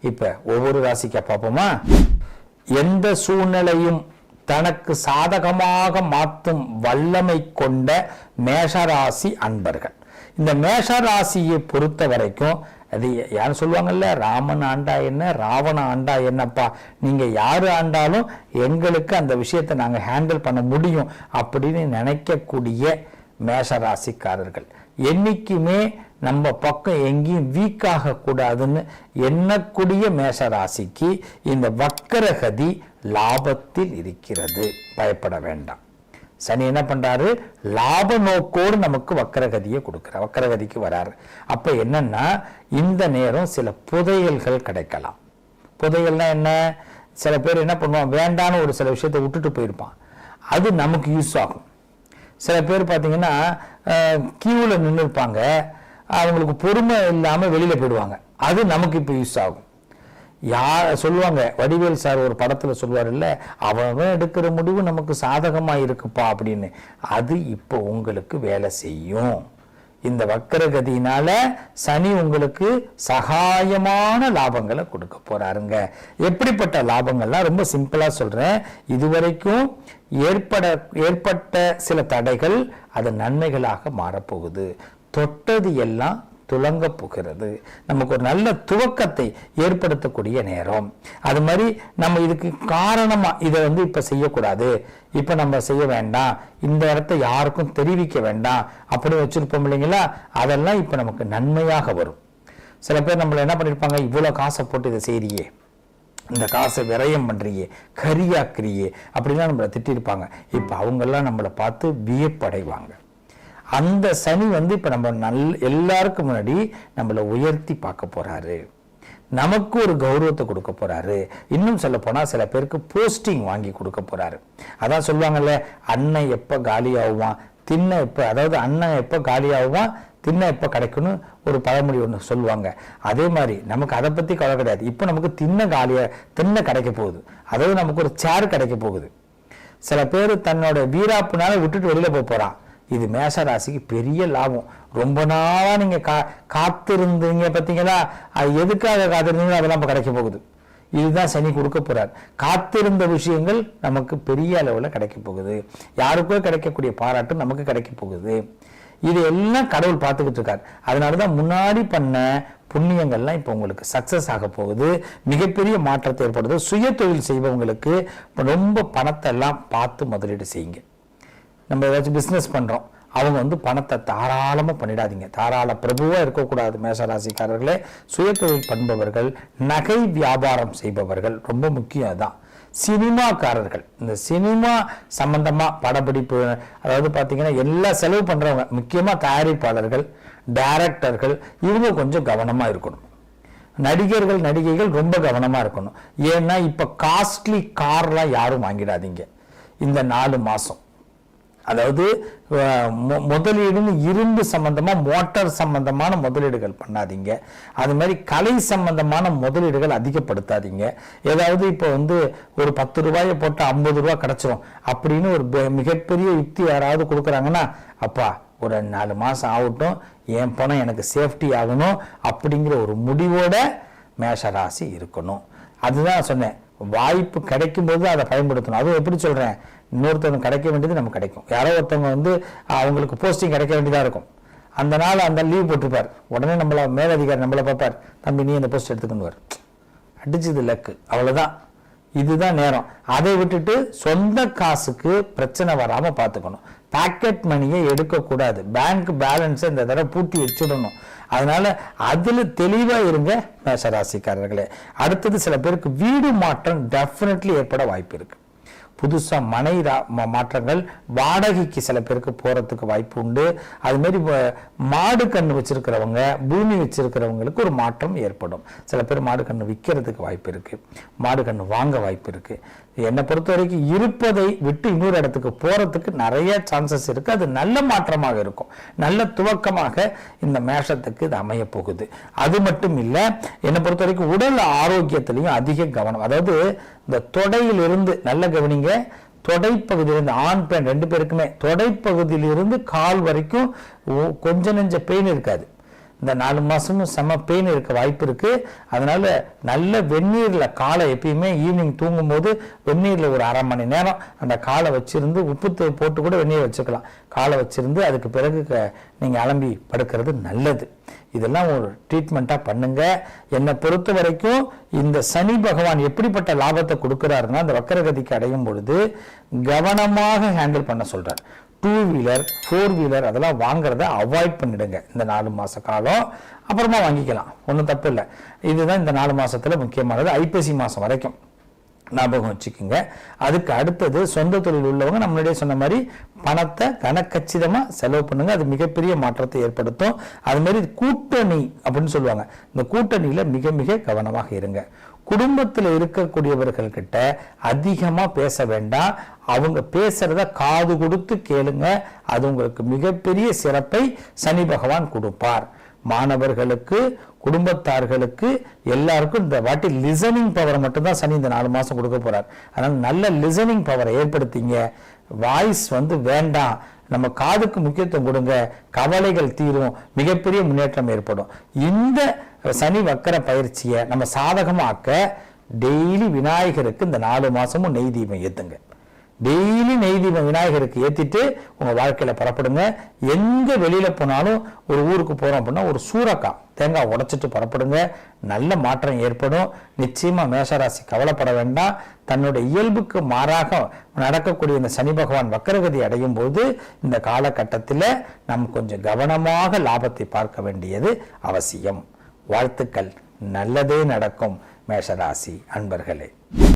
இப்ப ஒவ்வொரு ராசிக்கா பார்ப்போமா? எந்த சூழ்நிலையும் தனக்கு சாதகமாக மாற்றும் வல்லமை கொண்ட மேஷராசி அன்பர்கள். இந்த மேஷராசியை பொறுத்த வரைக்கும் அது யார் சொல்லுவாங்கல்ல? ராமன் ஆண்டா என்ன? ராவண ஆண்டா என்னப்பா? நீங்க யாரு ஆண்டாலும் எங்களுக்கு அந்த விஷயத்தை நாங்கள் ஹேண்டில் பண்ண முடியும் அப்படின்னு நினைக்கக்கூடிய மேஷராசிக்காரர்கள். என்னைக்குமே நம்ம பக்கம் எங்கேயும் வீக் ஆகக்கூடாதுன்னு எண்ணக்கூடிய மேஷராசிக்கு இந்த வக்கரகதி லாபத்தில் இருக்கிறது. பயப்பட வேண்டாம். சனி என்ன பண்றாரு? லாப நோக்கோடு நமக்கு வக்கரகதியை கொடுக்குற வக்கரகதிக்கு வராரு. அப்ப என்னன்னா இந்த நேரம் சில புதையல்கள் கிடைக்கலாம். புதையல்னா என்ன? சில பேர் என்ன பண்ணுவான் வேண்டான்னு ஒரு சில விஷயத்தை விட்டுட்டு போயிருப்பான். அது நமக்கு யூஸ் ஆகும். சில பேர் பார்த்தீங்கன்னா கியூவில் நின்று இருப்பாங்க அவங்களுக்கு பொறுமை இல்லாமல் வெளியில் போயிடுவாங்க. அது நமக்கு இப்போ யூஸ் ஆகும். யார் சொல்லுவாங்க வடிவேல் சார் ஒரு படத்தில் சொல்லுவார் இல்லை அவன் எடுக்கிற முடிவு நமக்கு சாதகமாக இருக்குப்பா அப்படின்னு. அது இப்போ உங்களுக்கு வேலை செய்யும். இந்த வக்கரகதியினால சனி உங்களுக்கு சகாயமான லாபங்களை கொடுக்க போறாருங்க. எப்படிப்பட்ட லாபங்கள்லாம் ரொம்ப சிம்பிளா சொல்றேன். இதுவரைக்கும் ஏற்பட ஏற்பட்ட சில தடைகள் அது நன்மைகளாக மாறப்போகுது. தொட்டது எல்லாம் துளங்க போகிறது. நமக்கு ஒரு நல்ல துவக்கத்தை ஏற்படுத்தக்கூடிய நேரம். அது மாதிரி நம்ம இதுக்கு காரணமா இதை வந்து இப்ப செய்யக்கூடாது. இப்ப நம்ம செய்ய வேண்டாம். இந்த இடத்த யாருக்கும் தெரிவிக்க வேண்டாம். அப்படி வச்சிருப்போம் இல்லைங்களா? அதெல்லாம் இப்ப நமக்கு நன்மையாக வரும். சில பேர் நம்மள என்ன பண்ணிருப்பாங்க? இவ்வளவு காசை போட்டு இதை செய்கிறியே இந்த காசை விரயம் பண்றியே. கரியாக்குறியே. அப்படிலாம் நம்மளை திட்டிருப்பாங்க. இப்போ அவங்கெல்லாம் நம்மளை பார்த்து வியப்படைவாங்க. அந்த சனி வந்து இப்போ நம்ம நல் எல்லாருக்கும் முன்னாடி நம்மளை உயர்த்தி பார்க்க போகிறாரு நமக்கு ஒரு கௌரவத்தை கொடுக்க போறாரு. இன்னும் சொல்ல போனால் சில பேருக்கு போஸ்டிங் வாங்கி கொடுக்க போறாரு. அதான் சொல்லுவாங்கல்ல அண்ணன் எப்போ காலியாகுவான் தின்ன எப்போ அதாவது அண்ணன் எப்போ காலியாகுவான் தின்ன எப்போ கிடைக்கும்னு ஒரு பழமொழி ஒன்று சொல்லுவாங்க. அதே மாதிரி நமக்கு அதை பற்றி கவலை கிடையாது. இப்போ நமக்கு தின்ன காலியாக தின்ன கிடைக்க போகுது. அதாவது நமக்கு ஒரு சேர் கிடைக்க போகுது. சில பேர் தன்னோட வீராப்புனால விட்டுட்டு வெளியில் போக போகிறான் இது மேஷ ராசிக்கு பெரிய லாபம். ரொம்ப நாளாக நீங்கள் கா காத்திருந்தீங்க பார்த்தீங்களா அது எதுக்காக காத்திருந்தீங்களோ அதெல்லாம் இப்போ கிடைக்க போகுது. இதுதான் சனி கொடுக்க போகிறார் காத்திருந்த விஷயங்கள் நமக்கு பெரிய அளவில் கிடைக்க போகுது. யாருக்கோ கிடைக்கக்கூடிய பாராட்டு நமக்கு கிடைக்க போகுது. இது எல்லாம் கடவுள் பார்த்துக்கிட்டு இருக்கார். அதனால தான் முன்னாடி பண்ண புண்ணியங்கள்லாம் இப்போ உங்களுக்கு சக்சஸ் ஆக போகுது. மிகப்பெரிய மாற்றத்தை ஏற்படுது. சுய தொழில் செய்பவங்களுக்கு ரொம்ப பணத்தை எல்லாம் பார்த்து முதலீடு செய்யுங்க. நம்ம ஏதாச்சும் பிஸ்னஸ் பண்ணுறோம் அவங்க வந்து பணத்தை தாராளமாக பண்ணிடாதீங்க. தாராள பிரபுவாக இருக்கக்கூடாது மேசராசிக்காரர்களே. சுயதொழில் பண்பவர்கள் நகை வியாபாரம் செய்பவர்கள் ரொம்ப முக்கியம் அதுதான் சினிமாக்காரர்கள். இந்த சினிமா சம்பந்தமாக படப்பிடிப்பு அதாவது பார்த்தீங்கன்னா எல்லா செலவு பண்ணுறவங்க முக்கியமாக தயாரிப்பாளர்கள் டைரக்டர்கள் இவங்க கொஞ்சம் கவனமாக இருக்கணும். நடிகர்கள் நடிகைகள் ரொம்ப கவனமாக இருக்கணும். ஏன்னா இப்போ காஸ்ட்லி கார்லாம் யாரும் வாங்கிடாதீங்க. இந்த நாலு மாதம் அதாவது முதலீடுன்னு இரும்பு சம்பந்தமாக மோட்டார் சம்பந்தமான முதலீடுகள் பண்ணாதீங்க. அது மாதிரி கலை சம்பந்தமான முதலீடுகள் அதிகப்படுத்தாதீங்க. ஏதாவது இப்போ வந்து ஒரு பத்து ரூபாயை போட்டு ஐம்பது ரூபா கிடச்சிரும் அப்படின்னு ஒரு பெ- மிகப்பெரிய யுக்தி யாராவது கொடுக்குறாங்கன்னா அப்பா ஒரு நாலு மாதம் ஆகட்டும் என் பணம் எனக்கு சேஃப்டி ஆகணும் அப்படிங்கிற ஒரு முடிவோட மேஷராசி இருக்கணும். அதுதான் சொன்னேன். வாய்ப்பு கிடைக்கும் போது அதை பயன்படுத்தணும். அதுவும் எப்படி சொல்றேன்? இன்னொருத்தவங்க கிடைக்க வேண்டியது நமக்கு கிடைக்கும். யாரோ ஒருத்தவங்க வந்து அவங்களுக்கு போஸ்டிங் கிடைக்க வேண்டியதா இருக்கும். அந்த நாள் அந்த லீவ் போட்டிருப்பார். உடனே நம்மள மேலதிகாரி நம்மளை பார்ப்பார். தம்பி நீ இந்த போஸ்ட் எடுத்துக்கணுவார் அடிச்சது லக்கு அவ்வளவுதான். இதுதான் நேரம். அதை விட்டுட்டு சொந்த காசுக்கு பிரச்சனை வராம பார்த்துக்கணும். பாக்கெட் மணியை எடுக்கக்கூடாது. பேங்க் பேலன்ஸை இந்த தடவை பூட்டி வச்சிடணும். அதனால அதுல தெளிவா இருங்க மேஷராசிக்காரர்களே அடுத்தது சில பேருக்கு வீடு மாற்றம் டெஃபினெட்லி ஏற்பட வாய்ப்பு இருக்கு. புதுசாக மனை மாற்றங்கள் வாடகைக்கு சில பேருக்கு போகிறதுக்கு வாய்ப்பு உண்டு. அது மாதிரி மாடு கண்ணு வச்சுருக்கிறவங்க பூமி வச்சுருக்கிறவங்களுக்கு ஒரு மாற்றம் ஏற்படும். சில பேர் மாடு கண்ணு விற்கிறதுக்கு வாய்ப்பு இருக்கு. மாடு கண்ணு வாங்க வாய்ப்பு இருக்கு. என்னை பொறுத்த வரைக்கும் இருப்பதை விட்டு இன்னொரு இடத்துக்கு போகிறதுக்கு நிறைய சான்சஸ் இருக்குது அது நல்ல மாற்றமாக இருக்கும். நல்ல துவக்கமாக இந்த மேஷத்துக்கு இது அமைய போகுது. அது மட்டும் இல்லை என்னை பொறுத்த வரைக்கும் உடல் ஆரோக்கியத்திலையும் அதிக கவனம். அதாவது இந்த தொடையிலிருந்து நல்ல கவனிங்க தொடைப்பகுதியிலிருந்து ஆண் பெண் ரெண்டு பேருக்குமே தொடைப்பகுதியிலிருந்து கால் வரைக்கும் கொஞ்சம் கொஞ்ச நெஞ்ச பெயின் இருக்காது. இந்த நாலு மாசமும் செம பெயின் இருக்க வாய்ப்பு இருக்கு. அதனால நல்ல வெந்நீர்ல காலை எப்பயுமே ஈவினிங் தூங்கும்போது வெந்நீர்ல ஒரு அரை மணி நேரம் அந்த காலை வச்சிருந்து உப்பு போட்டு கூட வெந்நீர் வச்சுக்கலாம். காலை வச்சிருந்து அதுக்கு பிறகு நீங்கள் நீங்க அலம்பி படுக்கிறது நல்லது. இதெல்லாம் ஒரு ட்ரீட்மெண்ட்டாக பண்ணுங்க. என்னை பொறுத்த வரைக்கும் இந்த சனி பகவான் எப்படிப்பட்ட லாபத்தை கொடுக்குறாருன்னா அந்த வக்கரகதிக்கு அடையும் பொழுது கவனமாக ஹேண்டில் பண்ண சொல்கிறார் டூ வீலர் ஃபோர் வீலர் அதெல்லாம் வாங்குறத அவாய்ட் பண்ணிடுங்க. இந்த நாலு மாத காலம் அப்புறமா வாங்கிக்கலாம். ஒன்றும் தப்பு இல்லை. இதுதான் இந்த நாலு மாதத்தில் முக்கியமானது. ஐப்பசி மாதம் வரைக்கும். ஞாபகம் வச்சுக்கோங்க. அதுக்கு அடுத்தது சொந்த தொழில் உள்ளவங்க நம்மளுடைய சொன்ன மாதிரி பணத்தை கனக்கச்சிதமாக செலவு பண்ணுங்க. அது மிகப்பெரிய மாற்றத்தை ஏற்படுத்தும். அது மாதிரி கூட்டணி அப்படின்னு சொல்லுவாங்க. இந்த கூட்டணியில் மிக மிக கவனமாக இருங்க. குடும்பத்தில் இருக்கக்கூடியவர்கள் கிட்ட அதிகமாக பேச வேண்டாம். அவங்க பேசுறத காது கொடுத்து கேளுங்க. அது உங்களுக்கு மிகப்பெரிய சிறப்பை சனி பகவான் கொடுப்பார். மாணவர்களுக்கு குடும்பத்தார்களுக்கு எல்லாருக்கும் இந்த வாட்டி லிசனிங் பவரை மட்டும்தான் சனி இந்த நாலு மாதம் கொடுக்க போகிறார் அதனால் நல்ல லிசனிங் பவரை ஏற்படுத்திங்க. வாய்ஸ் வந்து வேண்டாம். நம்ம காதுக்கு முக்கியத்துவம் கொடுங்க. கவலைகள் தீரும். மிகப்பெரிய முன்னேற்றம் ஏற்படும். இந்த சனி வக்கர பயிற்சியை நம்ம சாதகமாக்க டெய்லி விநாயகருக்கு இந்த நாலு மாதமும் நெய் தீபம் ஏற்றுங்க டெய்லி நெய் தீபம் விநாயகருக்கு ஏற்றிட்டு உங்கள் வாழ்க்கையில் புறப்படுங்க. எங்கே வெளியில் போனாலும் ஒரு ஊருக்கு போகிறோம் அப்படின்னா ஒரு சூறக்காய் தேங்காய் உடைச்சிட்டு புறப்படுங்க. நல்ல மாற்றம் ஏற்படும். நிச்சயமாக மேஷராசி கவலைப்பட வேண்டாம். தன்னுடைய இயல்புக்கு மாறாக நடக்கக்கூடிய இந்த சனி பகவான் வக்கரகதி அடையும் போது இந்த காலகட்டத்தில் நாம் கொஞ்சம் கவனமாக லாபத்தை பார்க்க வேண்டியது அவசியம். வாழ்த்துக்கள். நல்லதே நடக்கும். மேஷராசி அன்பர்களே.